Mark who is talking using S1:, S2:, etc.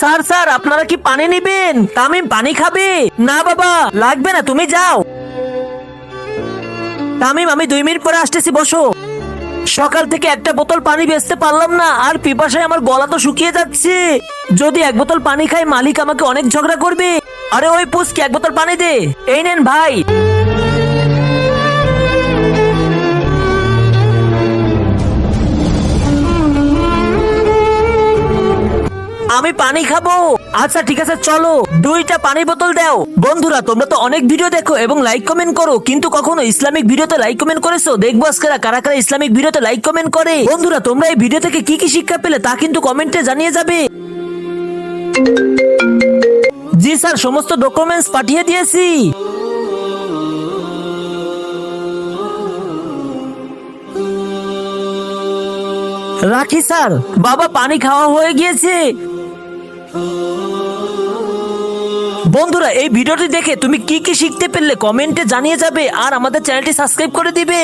S1: Sir sir, আপনারা কি পানি নেবেন? তামিম পানি খাবে? না, বাবা, লাগবে না, তুমি যাও। তামিম, আমি দুই মিনিট পরে আসতেছি, বসো। সকাল থেকে একটা বোতল পানি বেচতে পারলাম না, আর পিপাসায় আমার গলা তো শুকিয়ে যাচ্ছে। যদি এক বোতল পানি খাই মালিক আমাকে অনেক ঝগড়া করবে। আরে ওই পুচকি, এক বোতল পানি দে। এই নেন, ভাই। আমি পানি খাব। আচ্ছা ঠিক আছে, চলো। দুইটা পানি বোতল দাও। বন্ধুরা, তোমরা তো অনেক ভিডিও দেখো এবং লাইক কমেন্ট করো, কিন্তু কখনো ইসলামিক ভিডিওতে লাইক কমেন্ট করেছ? দেখব আজকেরা কারা কারা ইসলামিক ভিডিওতে লাইক কমেন্ট করে। বন্ধুরা, তোমরা এই ভিডিও থেকে কি কি শিক্ষা পেলে তা কিন্তু কমেন্টে জানিয়ে যাবে। জি স্যার, সমস্ত ডকুমেন্টস পাঠিয়ে দিয়েছি। রাখি স্যার, বাবা পানি খাওয়া হয়ে গিয়েছে। বন্ধুরা, এই ভিডিওটি দেখে তুমি কি কি শিখতে পারলে কমেন্টে জানিয়ে যাবে আর আমাদের চ্যানেলটি সাবস্ক্রাইব করে দিবে।